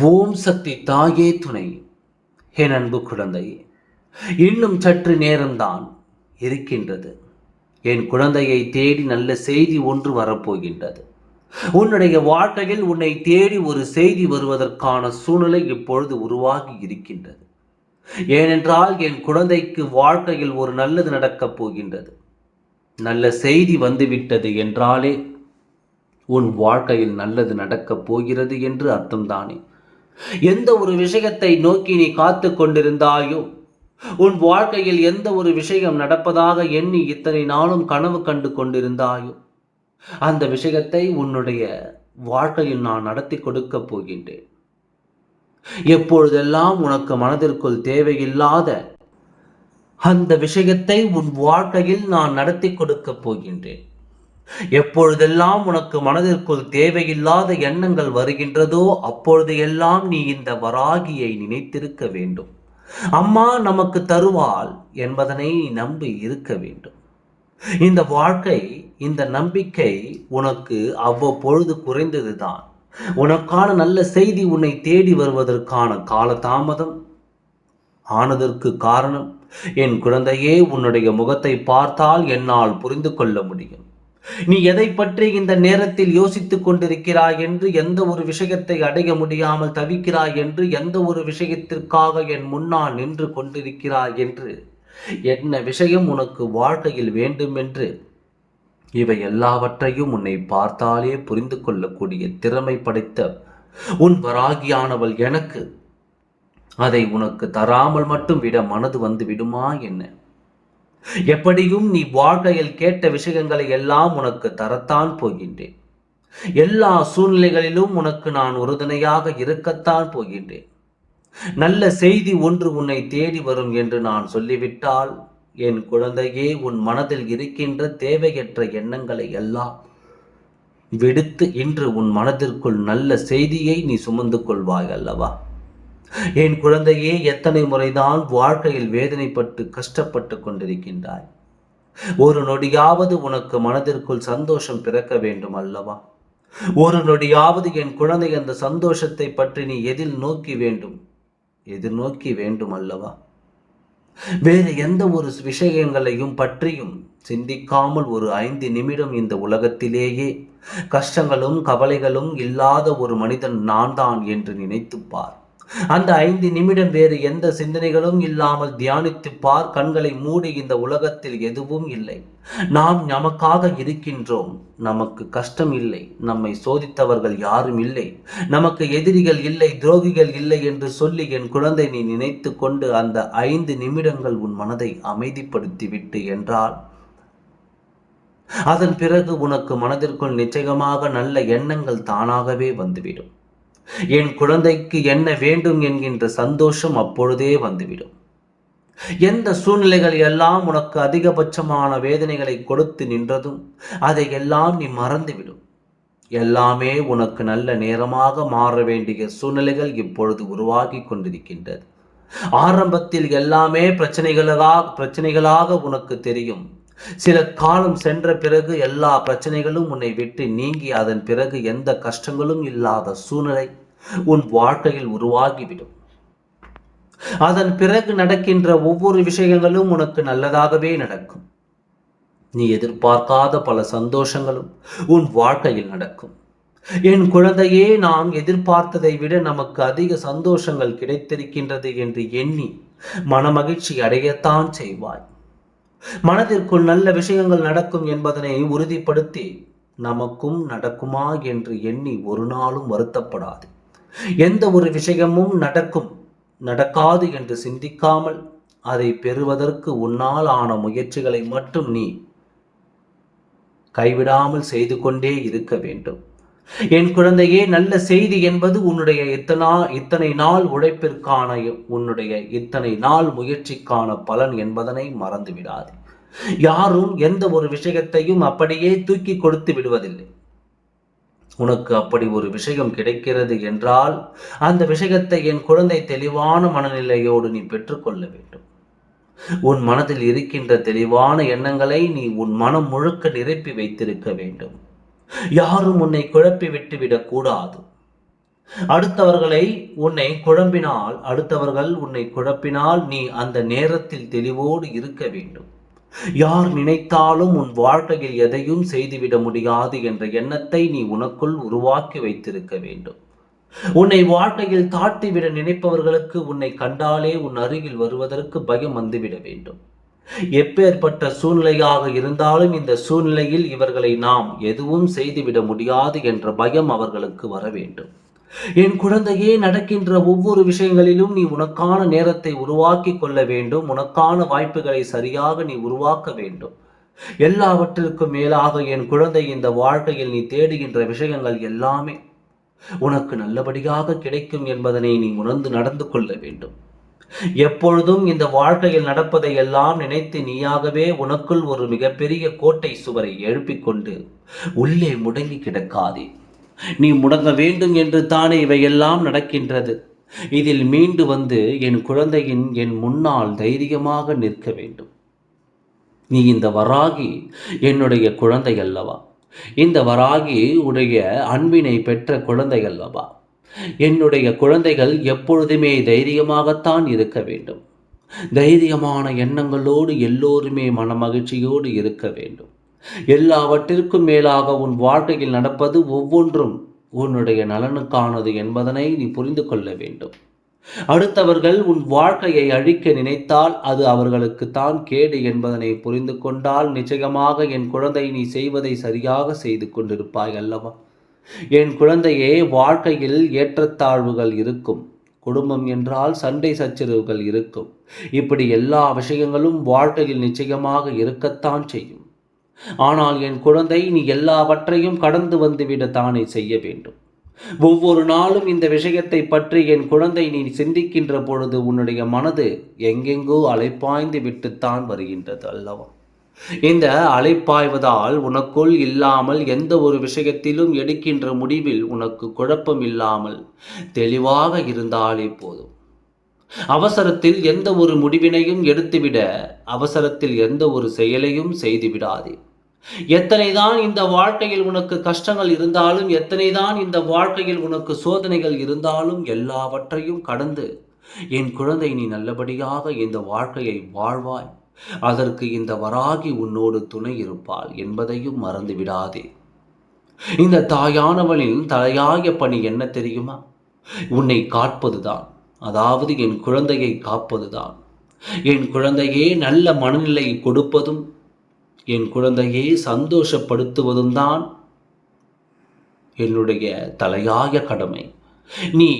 ஓம் சக்தி தாயே துணை. என் அன்பு குழந்தை இன்னும் சற்று நேரம்தான் இருக்கின்றது. என் குழந்தையை தேடி நல்ல செய்தி ஒன்று வரப்போகின்றது. உன்னுடைய வாழ்க்கையில் உன்னை தேடி ஒரு செய்தி வருவதற்கான சூழ்நிலை இப்பொழுது உருவாகி இருக்கின்றது. ஏனென்றால் என் குழந்தைக்கு வாழ்க்கையில் ஒரு நல்லது நடக்கப் போகின்றது. நல்ல செய்தி வந்துவிட்டது என்றாலே உன் வாழ்க்கையில் நல்லது நடக்கப் போகிறது என்று அர்த்தம்தானே? எந்த ஒரு விஷயத்தை நோக்கி நீ காத்து கொண்டிருந்தாயோ உன் வாழ்க்கையில் எந்த ஒரு விஷயம் நடப்பதாக எண்ணி இத்தனை நாளும் கனவு கண்டு கொண்டிருந்தாயோ அந்த விஷயத்தை உன்னுடைய வாழ்க்கையில் நான் நடத்தி கொடுக்கப் போகின்றேன். எப்பொழுதெல்லாம் உனக்கு மனதிற்குள் தேவையில்லாத அந்த விஷயத்தை உன் வாழ்க்கையில் நான் நடத்தி கொடுக்கப் போகின்றேன். எப்பொழுதெல்லாம் உனக்கு மனதிற்குள் தேவையில்லாத எண்ணங்கள் வருகின்றதோ அப்பொழுது எல்லாம் நீ இந்த வராகியை நினைத்திருக்க வேண்டும். அம்மா நமக்கு தருவாள் என்பதனை நம்பி இருக்க வேண்டும். இந்த வாழ்க்கை இந்த நம்பிக்கை உனக்கு அவ்வப்பொழுது குறைந்ததுதான். உனக்கான நல்ல செய்தி உன்னை தேடி வருவதற்கான காலதாமதம் ஆனதற்கு காரணம் என் குழந்தையே உன்னுடைய முகத்தை பார்த்தால் என்னால் புரிந்து கொள்ள முடியும். நீ எதை பற்றி இந்த நேரத்தில் யோசித்துக் கொண்டிருக்கிறாய் என்று எந்த ஒரு விஷயத்தை அடைய முடியாமல் தவிக்கிறாய் என்று எந்த ஒரு விஷயத்திற்காக என் முன்னால் நின்று கொண்டிருக்கிறாய் என்று? என்ன விஷயம் உனக்கு வாழ்க்கையில் வேண்டும் என்று இவை எல்லாவற்றையும் உன்னை பார்த்தாலே புரிந்து கொள்ளக்கூடிய திறமை படைத்த உன் வராகியானவள் எனக்கு. அதை உனக்கு தராமல் மட்டும் விட மனது வந்து விடுமா என்ன? எப்படியும் நீ வாழ்க்கையில் கேட்ட விஷயங்களை எல்லாம் உனக்கு தரத்தான் போகின்றேன். எல்லா சூழ்நிலைகளிலும் உனக்கு நான் உறுதுணையாக இருக்கத்தான் போகின்றேன். நல்ல செய்தி ஒன்று உன்னை தேடி வரும் என்று நான் சொல்லிவிட்டால் என் குழந்தையே உன் மனதில் இருக்கின்ற தேவையற்ற எண்ணங்களை எல்லாம் விடுத்து இன்று உன் மனதிற்குள் நல்ல செய்தியை நீ சுமந்து கொள்வாய் அல்லவா? என் குழந்தையே எத்தனை முறைதான் வாழ்க்கையில் வேதனைப்பட்டு கஷ்டப்பட்டு கொண்டிருக்கின்றாய்? ஒரு நொடியாவது உனக்கு மனதிற்குள் சந்தோஷம் பிறக்க வேண்டும் அல்லவா? ஒரு நொடியாவது என் குழந்தை அந்த சந்தோஷத்தை பற்றி நீ எதில் நோக்கி வேண்டும்? எதிர்நோக்கி வேண்டும் அல்லவா? வேறு எந்த ஒரு விஷயங்களையும் பற்றியும் சிந்திக்காமல் ஒரு ஐந்து நிமிடம் இந்த உலகத்திலேயே கஷ்டங்களும் கவலைகளும் இல்லாத ஒரு மனிதன் நான் தான் என்று நினைத்துப்பார் அந்த ஐந்து நிமிடம் வேறு எந்த சிந்தனைகளும் இல்லாமல் தியானித்து பார் கண்களை மூடி இந்த உலகத்தில் எதுவும் இல்லை. நாம் நமக்காக இருக்கின்றோம். நமக்கு கஷ்டம் இல்லை. நம்மை சோதித்தவர்கள் யாரும் இல்லை. நமக்கு எதிரிகள் இல்லை துரோகிகள் இல்லை என்று சொல்லி என் குழந்தை நீ நினைத்து கொண்டு அந்த ஐந்து நிமிடங்கள் உன் மனதை அமைதிப்படுத்திவிட்டு என்றால் அதன் பிறகு உனக்கு மனதிற்குள் நிச்சயமாக நல்ல எண்ணங்கள் தானாகவே வந்துவிடும். என் குழந்தைக்கு என்ன வேண்டும் என்கின்ற சந்தோஷம் அப்பொழுதே வந்துவிடும். எந்த சூழ்நிலைகள் எல்லாம் உனக்கு அதிகபட்சமான வேதனைகளை கொடுத்து நின்றதும் அதை எல்லாம் நீ மறந்துவிடும். எல்லாமே உனக்கு நல்ல நேரமாக மாற வேண்டிய சூழ்நிலைகள் இப்பொழுது உருவாகி கொண்டிருக்கின்றது. ஆரம்பத்தில் எல்லாமே பிரச்சனைகளாக பிரச்சனைகளாக உனக்கு தெரியும். சில காலம் சென்ற பிறகு எல்லா பிரச்சனைகளும் உன்னை விட்டு நீங்கி அதன் பிறகு எந்த கஷ்டங்களும் இல்லாத சூழ்நிலை உன் வாழ்க்கையில் உருவாகிவிடும். அதன் பிறகு நடக்கின்ற ஒவ்வொரு விஷயங்களும் உனக்கு நல்லதாகவே நடக்கும். நீ எதிர்பார்க்காத பல சந்தோஷங்களும் உன் வாழ்க்கையில் நடக்கும். என் குழந்தையே நாம் எதிர்பார்த்ததை விட நமக்கு அதிக சந்தோஷங்கள் கிடைத்திருக்கின்றது என்று எண்ணி மனமகிழ்ச்சி அடையத்தான் செய்வாய். மனதிற்குள் நல்ல விஷயங்கள் நடக்கும் என்பதனை உறுதிப்படுத்தி நமக்கும் நடக்குமா என்று எண்ணி ஒரு நாளும் வருத்தப்படாது. எந்த ஒரு விஷயமும் நடக்கும் நடக்காது என்று சிந்திக்காமல் அதை பெறுவதற்கு உன்னால் ஆன முயற்சிகளை மட்டும் நீ கைவிடாமல் செய்து கொண்டே இருக்க வேண்டும். என் குழந்தையே நல்ல செய்தி என்பது உன்னுடைய இத்தனா இத்தனை நாள் உழைப்பிற்கான உன்னுடைய இத்தனை நாள் முயற்சிக்கான பலன் என்பதனை மறந்து விடாது யாரும் எந்த ஒரு விஷயத்தையும் அப்படியே தூக்கி கொடுத்து விடுவதில்லை. உனக்கு அப்படி ஒரு விஷயம் கிடைக்கிறது என்றால் அந்த விஷயத்தை என் குழந்தை தெளிவான மனநிலையோடு நீ பெற்றுக்கொள்ள வேண்டும். உன் மனதில் இருக்கின்ற தெளிவான எண்ணங்களை நீ உன் மனம் முழுக்க நிரப்பி வைத்திருக்க வேண்டும். யாரும் உன்னை குழப்பி விட்டுவிடக் கூடாது அடுத்தவர்களை உன்னை குழம்பினால் அடுத்தவர்கள் உன்னை குழப்பினால் நீ அந்த நேரத்தில் தெளிவோடு இருக்க வேண்டும். யார் நினைத்தாலும் உன் வாழ்க்கையில் எதையும் செய்துவிட முடியாது என்ற எண்ணத்தை நீ உனக்குள் உருவாக்கி வைத்திருக்க வேண்டும். உன்னை வாழ்க்கையில் தாட்டிவிட நினைப்பவர்களுக்கு உன்னை கண்டாலே உன் அருகில் வருவதற்கு பயம் வந்துவிட வேண்டும். எப்பேற்பட்ட சூழ்நிலையாக இருந்தாலும் இந்த சூழ்நிலையில் இவர்களை நாம் எதுவும் செய்துவிட முடியாது என்ற பயம் அவர்களுக்கு வர வேண்டும். என் குழந்தையே நடக்கின்ற ஒவ்வொரு விஷயங்களிலும் நீ உனக்கான நேரத்தை உருவாக்கி கொள்ள வேண்டும். உனக்கான வாய்ப்புகளை சரியாக நீ உருவாக்க வேண்டும். எல்லாவற்றிற்கும் மேலாக என் குழந்தை இந்த வாழ்க்கையில் நீ தேடுகின்ற விஷயங்கள் எல்லாமே உனக்கு நல்லபடியாக கிடைக்கும் என்பதனை நீ உணர்ந்து நடந்து கொள்ள வேண்டும். எப்பொழுதும் இந்த வாழ்க்கையில் நடப்பதை எல்லாம் நினைத்து நீயாகவே உனக்குள் ஒரு மிகப்பெரிய கோட்டை சுவரை எழுப்பிக் கொண்டு உள்ளே முடங்கி கிடக்காதே. நீ முடங்க வேண்டும் என்று தானே இவையெல்லாம் நடக்கின்றது. இதில் மீண்டு வந்து என் குழந்தையின் என் முன்னால் தைரியமாக நிற்க வேண்டும். நீ இந்த வராகி என்னுடைய குழந்தை அல்லவா இந்த வராகி உடைய அன்பினை பெற்ற குழந்தை அல்லவா என்னுடைய குழந்தைகள் எப்பொழுதுமே தைரியமாகத்தான் இருக்க வேண்டும். தைரியமான எண்ணங்களோடு எல்லோருமே மனமகிழ்ச்சியோடு இருக்க வேண்டும். எல்லாவற்றிற்கும் மேலாக உன் வாழ்க்கையில் நடப்பது ஒவ்வொன்றும் உன்னுடைய நலனுக்கானது என்பதனை நீ புரிந்து கொள்ள வேண்டும். அடுத்தவர்கள் உன் வாழ்க்கையை அழிக்க நினைத்தால் அது அவர்களுக்கு தான் கேடு என்பதனை புரிந்து கொண்டால் நிச்சயமாக என் குழந்தை நீ செய்வதை சரியாக செய்து கொண்டிருப்பாய் அல்லவா? என் குழந்தையே வாழ்க்கையில் ஏற்றத்தாழ்வுகள் இருக்கும். குடும்பம் என்றால் சண்டை சச்சரவுகள் இருக்கும். இப்படி எல்லா விஷயங்களும் வாழ்க்கையில் நிச்சயமாக இருக்கத்தான் செய்யும். ஆனால் என் குழந்தை நீ எல்லாவற்றையும் கடந்து வந்துவிட தானே செய்ய வேண்டும். ஒவ்வொரு நாளும் இந்த விஷயத்தை பற்றி என் குழந்தை நீ சிந்திக்கின்ற பொழுது உன்னுடைய மனது எங்கெங்கோ அலைப்பாய்ந்து விட்டுத்தான் வருகின்றது அல்லவா? இந்த அலைப்பாய்வதால் உனக்குள் இல்லாமல் எந்த ஒரு விஷயத்திலும் எடுக்கின்ற முடிவில் உனக்கு குழப்பம் இல்லாமல் தெளிவாக இருந்தாலே போதும். அவசரத்தில் எந்த ஒரு முடிவினையும் எடுத்துவிட அவசரத்தில் எந்த ஒரு செயலையும் செய்துவிடாதே. எத்தனைதான் இந்த வாழ்க்கையில் உனக்கு கஷ்டங்கள் இருந்தாலும் எத்தனைதான் இந்த வாழ்க்கையில் உனக்கு சோதனைகள் இருந்தாலும் எல்லாவற்றையும் கடந்து என் குழந்தை நீ நல்லபடியாக இந்த வாழ்க்கையை வாழ்வாய். அதற்கு இந்த வராகி உன்னோடு துணை இருப்பாள் என்பதையும் மறந்து விடாதே. இந்த தாயானவளின் தலையாய பணி என்ன தெரியுமா? உன்னை காப்பதுதான். அதாவது என் குழந்தையை காப்பதுதான். என் குழந்தையே நல்ல மனநிலை கொடுப்பதும் என் குழந்தையை சந்தோஷப்படுத்துவதும் தான் என்னுடைய தலையாய கடமை. நீ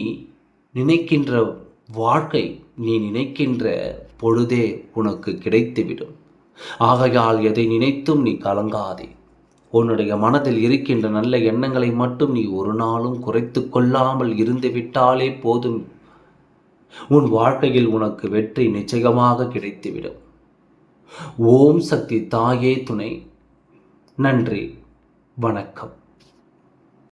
நினைக்கின்ற வாழ்க்கை நீ நினைக்கின்ற பொழுதே உனக்கு கிடைத்துவிடும். ஆகையால் எதை நினைத்தும் நீ கலங்காதே. உன்னுடைய மனதில் இருக்கின்ற நல்ல எண்ணங்களை மட்டும் நீ ஒரு நாளும் குறைத்து கொள்ளாமல் இருந்து விட்டாலே போதும். உன் வாழ்க்கையில் உனக்கு வெற்றி நிச்சயமாக கிடைத்துவிடும். ஓம் சக்தி தாயே துணை. நன்றி. வணக்கம்.